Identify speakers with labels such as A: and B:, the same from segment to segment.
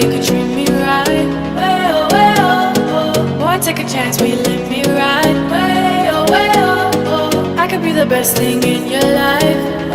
A: who could treat me right. Way oh way oh oh. Boy, take a chance, will you let me ride? Way oh way oh oh. I could be the best thing in your life.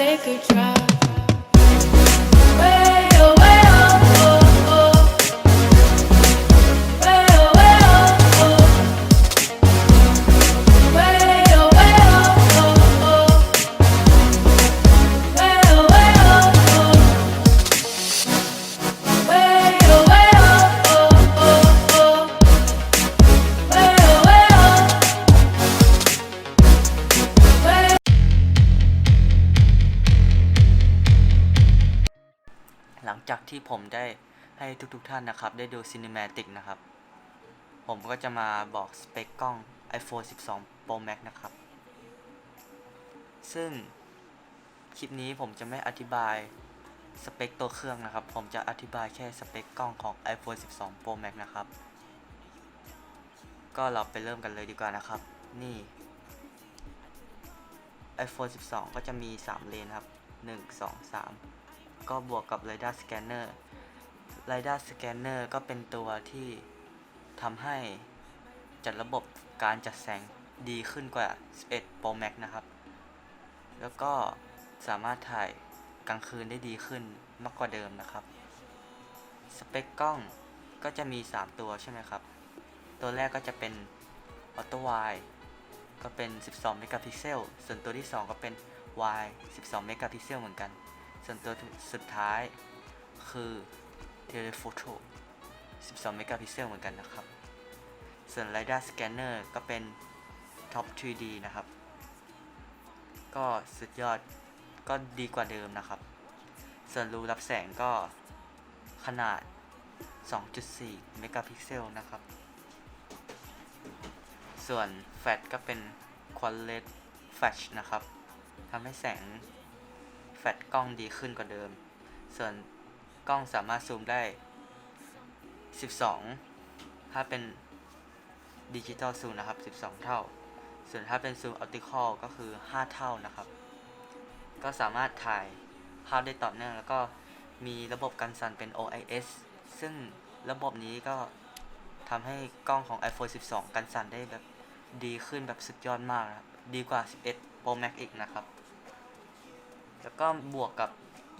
A: Take a drive.
B: ทุกๆท่านนะครับ ได้ดู Cinematic นะครับ ผมก็จะมาบอกสเปคกล้อง iPhone 12 Pro Max นะครับ ซึ่งคลิปนี้ผมจะไม่อธิบายสเปคตัวเครื่องนะครับ ผมจะอธิบายแค่สเปคกล้องของ iPhone 12 Pro Max นะครับ ก็เราไปเริ่มกันเลยดีกว่านะครับ นี่ iPhone 12 ก็จะมี 3 เลนครับ 1 2 3 ก็บวกกับ Radar Scanner Radar Scanner ก็เป็นตัวที่ทำให้จัดระบบการจัดแสงดีขึ้นกว่า 11 Pro Max นะครับ แล้วก็สามารถถ่ายกลางคืนได้ดีขึ้นมากกว่าเดิมนะครับ สเปคกล้องก็จะมี 3 ตัวใช่ไหมครับ ตัวแรกก็จะเป็น Auto Wide ก็เป็น 12 เมกะพิกเซล ส่วนตัวที่ 2 ก็เป็น Wide 12 เมกะพิกเซลเหมือนกัน ส่วนตัวสุดท้ายคือ Telephoto 12 เมกะพิกเซลเหมือนกันนะครับ ส่วน Radar Scanner ก็เป็น Top 3D นะครับ ก็สุดยอดก็ดีกว่าเดิมนะครับ ส่วนรูรับแสงก็ขนาด 2.4 เมกะพิกเซลนะครับ ส่วนแฟลชก็เป็น Quad Flash นะครับทำให้แสงแฟลชกล้องดีขึ้นกว่าเดิม ส่วน กล้องสามารถซูมได้ 12 ถ้าเป็นดิจิตอลซูมนะครับ 12 เท่า ส่วนถ้าเป็นซูมออปติคอลก็คือ 5 เท่านะครับ ก็สามารถถ่ายภาพได้ต่อเนื่องแล้วก็มีระบบกันสั่นเป็น OIS ซึ่งระบบนี้ก็ทำให้กล้องของ iPhone 12 กันสั่นได้แบบดีขึ้นแบบสุดยอดมากนะครับ ดีกว่า 11 Pro Max อีกนะครับ แล้วก็บวกกับ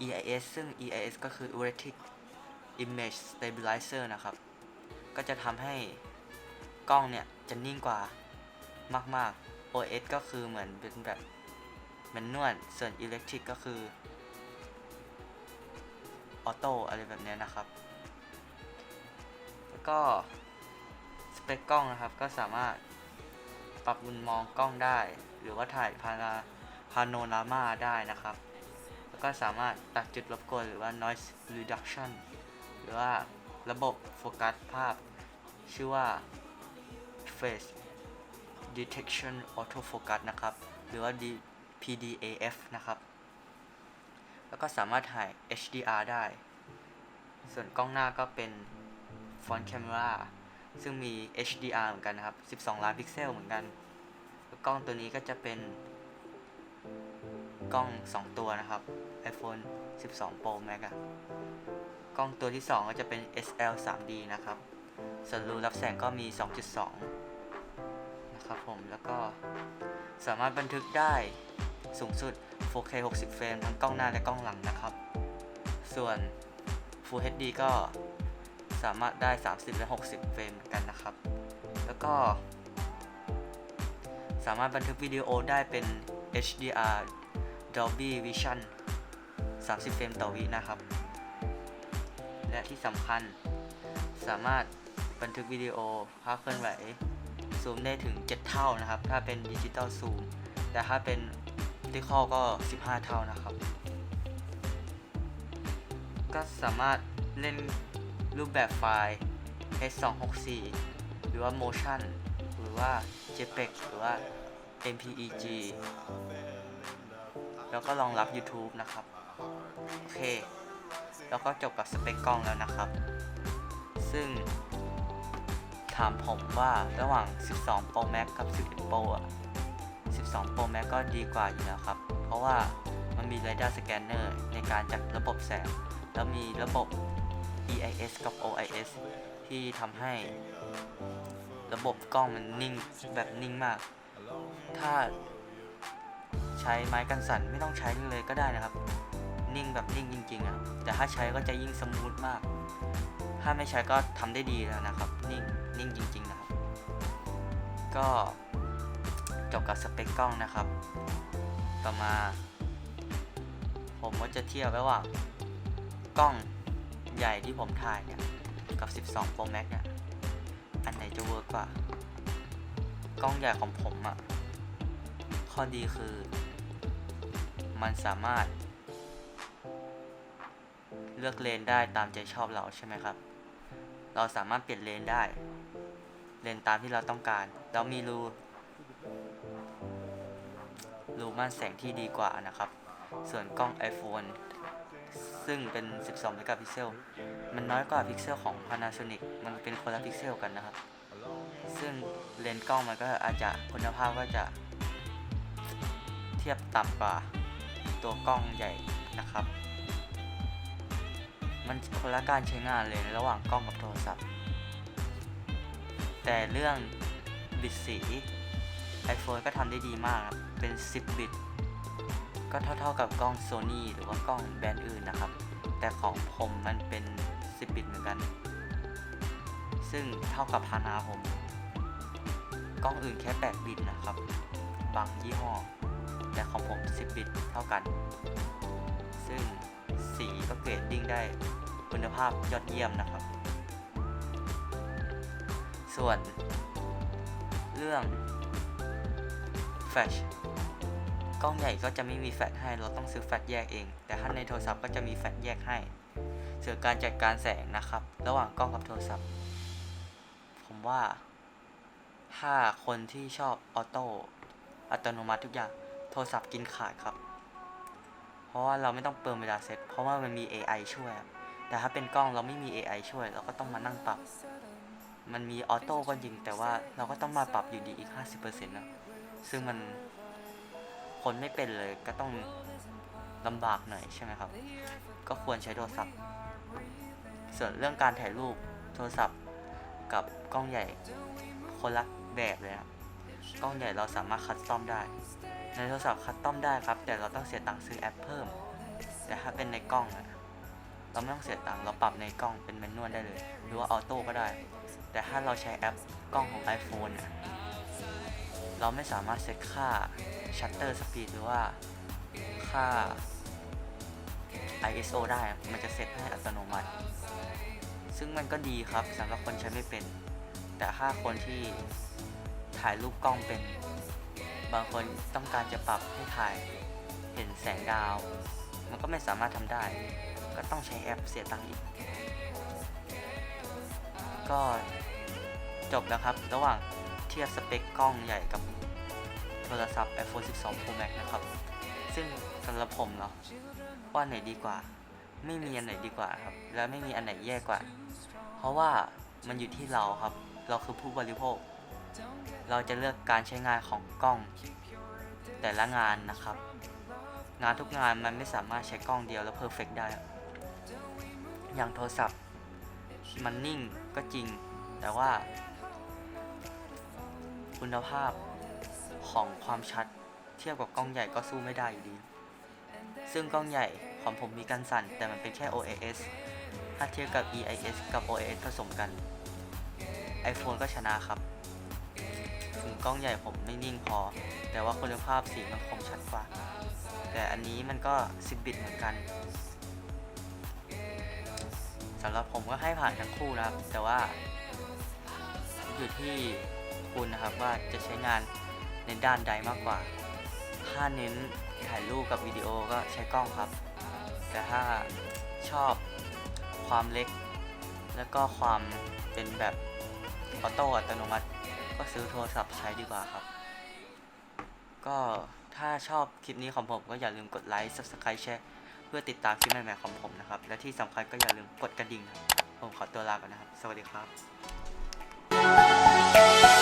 B: EIS ซึ่ง EIS ก็คือ Electric Image Stabilizer นะครับ ก็จะทำให้กล้องเนี่ย จะนิ่งกว่ามาก ๆ OS ก็คือเหมือนเป็นแบบแมนนวลส่วน Electric ก็คือออโต้อะไรแบบเนี้ยนะครับ แล้วก็สเปคกล้องนะครับ ก็สามารถปรับมุมมองกล้องได้ หรือว่าถ่ายพาราพาโนรามาได้นะครับ ก็สามารถตัดจุดรบกวนหรือว่า noise reduction หรือว่าระบบโฟกัสภาพ ชื่อว่า face detection autofocus นะครับ หรือว่า D- PDAF นะครับ แล้วก็สามารถถ่าย HDR ได้ ส่วนกล้องหน้าก็เป็น front camera ซึ่งมี HDR เหมือนกันนะครับ 12 ล้านพิกเซลเหมือนกัน กล้องตัวนี้ก็จะเป็นกล้อง 2 ตัวนะครับ iPhone 12 Pro Max อะกล้องตัวที่ 2 ก็จะเป็น SL 3D นะครับ ส่วนรูรับแสงก็มี 2.2 นะครับผม แล้วก็สามารถบันทึกได้สูงสุด 4K 60 เฟรมทั้งกล้องหน้าและกล้องหลังนะครับ ส่วน Full HD ก็สามารถได้ 30 และ 60 เฟรมเหมือนกันนะครับ แล้วก็ สามารถบันทึกวิดีโอได้เป็น HDR Dolby Vision 30 เฟรมต่อวินะครับ และที่สำคัญสามารถบันทึกวิดีโอภาพเคลื่อนไหวซูมได้ถึง 7 เท่านะครับ ถ้าเป็นดิจิตอลซูม แต่ถ้าเป็นดิจิตอลก็ 15 เท่านะครับ ก็สามารถเล่นรูปแบบไฟล์ H264 หรือว่า Motion หรือว่า JPEG หรือว่า MPEG แล้วก็รองรับ YouTube นะครับ แล้วก็จบกับสเปคกล้องแล้วนะครับ ซึ่ง ถามผมว่าระหว่าง 12 Pro Max กับ 11 Pro อะ 12 Pro Max ก็ดีกว่าอยู่แล้วครับ เพราะว่ามันมี Radar Scanner ในการจัดระบบแสง แล้วมีระบบ EIS กับ OIS ที่ทำให้ระบบกล้องมันนิ่งแบบนิ่งมาก ถ้าใช้ไม้กันสั่นไม่ต้องใช้เลยก็ได้นะครับ นิ่งแบบนิ่งจริงๆอะแต่ถ้าใช้ก็จะยิ่งสมูทมาก ถ้าไม่ใช้ก็ทำได้ดีแล้วนะครับ นิ่งนิ่งจริง ๆนะครับ ก็จบกับสเปคกล้องนะครับ ต่อมา ผมก็จะเทียบระหว่างกล้องใหญ่ที่ผมถ่ายเนี่ย กับ 12 Pro Max เนี่ย อันไหนจะเวิร์กกว่า กล้องใหญ่ของผมอะข้อดีคือ มันสามารถ เลือกเลนได้ตามใจชอบเราใช่ไหมครับ เราสามารถเปลี่ยนเลนได้ เลนตามที่เราต้องการ เรามีรูรูม่านแสงที่ดีกว่านะครับ ส่วนกล้อง iPhone ซึ่งเป็น 12 เมกะพิกเซล มันน้อยกว่าพิกเซลของ Panasonic มันเป็นคนละพิกเซลกันนะครับ ซึ่งเลนส์กล้องมันก็อาจจะคุณภาพก็จะ เทียบต่ำกว่าตัวกล้องใหญ่นะครับ มันคนละการใช้งานเลยระหว่างกล้องกับโทรศัพท์ แต่เรื่องบิตสี iPhone ก็ทำได้ดีมากครับ เป็น 10 บิต ก็เท่าๆกับกล้อง Sony หรือว่ากล้องแบรนด์อื่นนะครับ แต่ของผมมันเป็น 10 บิตเหมือนกัน ซึ่งเท่ากับพานาผม กล้องอื่นแค่ 8 บิตนะครับ บางยี่ห้อ แต่ของผม 10 บิตเท่ากัน ซึ่ง สีก็เกรดดิ้งได้คุณภาพยอดเยี่ยมนะครับ ส่วน เรื่องแฟลชกล้องใหญ่ก็จะไม่มีแฟลชให้เราต้องซื้อแฟลชแยกเอง แต่ถ้าในโทรศัพท์ก็จะมีแฟลชแยกให้ส่วนการจัดการแสงนะครับ ระหว่างกล้องกับโทรศัพท์ ผมว่าถ้าคนที่ชอบออโต้อัตโนมัติทุกอย่างโทรศัพท์กินขาดครับ เพราะว่าเราไม่ต้องเปิดเวลาเซตเพราะว่ามันมี AI ช่วย แต่ถ้าเป็นกล้องเราไม่มี AI ช่วย เราก็ต้องมานั่งปรับ มันมีออโต้ก็จริง แต่ว่าเราก็ต้องมาปรับอยู่ดีอีก 50%นะซึ่งมันคนไม่เป็นเลยก็ต้องลำบากหน่อยใช่ไหมครับ ก็ควรใช้โทรศัพท์ ส่วนเรื่องการถ่ายรูปโทรศัพท์กับกล้องใหญ่คนละแบบเลยครับกล้องใหญ่เราสามารถคัสตอมได้ ในโทรศัพท์คัสตอมได้ครับ แต่เราต้องเสียตังค์ซื้อแอปเพิ่ม แต่ถ้าเป็นในกล้องอะเราไม่ต้องเสียตังค์เราปรับในกล้องเป็นแมนนวลได้เลย หรือว่าออโต้ก็ได้ แต่ถ้าเราใช้แอปกล้องของ iPhone เนี่ยเราไม่สามารถเซตค่า shutter speed หรือว่าค่า ISO ได้ มันจะเซตให้อัตโนมัติ ซึ่งมันก็ดีครับสำหรับคนใช้ไม่เป็น แต่ถ้าคนที่ถ่ายรูปกล้องเป็น บางคนต้องการจะปรับให้ถ่ายเห็นแสงดาว มันก็ไม่สามารถทำได้ ก็ต้องใช้แอปเสียตังค์อีก ก็จบแล้วครับ ระหว่างเทียบสเปคกล้องใหญ่กับโทรศัพท์ iPhone 12 Pro Max นะครับ ซึ่งสำหรับผมเนาะว่าไหนดีกว่า ไม่มีอันไหนดีกว่าครับ และไม่มีอันไหนแย่กว่า เพราะว่ามันอยู่ที่เราครับ เราคือผู้บริโภค เราจะเลือกการใช้งานของกล้อง แต่ละงานนะครับ งานทุกงานมันไม่สามารถใช้กล้องเดียวแล้วเพอร์เฟกได้ อย่างโทรศัพท์ มันนิ่งก็จริง แต่ว่า คุณภาพของความชัดเทียบกับกล้องใหญ่ก็สู้ไม่ได้อยู่ดี ซึ่งกล้องใหญ่ของผมมีการสั่น แต่มันเป็นแค่ OAS ถ้าเทียบกับ EIS กับ OAS ผสมกัน iPhone ก็ชนะครับ ถึงกล้องใหญ่ผมไม่นิ่งพอ แต่ว่าคุณภาพสีมันคมชัดกว่า แต่อันนี้มันก็ 10 บิตเหมือนกันสำหรับผมก็ให้ผ่านทั้งคู่นะครับ แต่ว่า อยู่ที่คุณนะครับว่าจะใช้งานในด้านใดมากกว่า ถ้าเน้นถ่ายรูปกับวิดีโอก็ใช้กล้องครับ แต่ถ้าชอบความเล็ก แล้วก็ความเป็นแบบออโต้อัตโนมัติ ก็ซื้อโทรศัพท์ใช้ดีกว่าครับ ก็ถ้าชอบคลิปนี้ของผมก็อย่าลืมกดไลค์ Subscribe แชร์เพื่อติดตามคลิปใหม่ๆของผมนะครับ และที่สำคัญก็อย่าลืมกดกระดิ่งนะผมขอตัวลาก่อนนะครับ สวัสดีครับ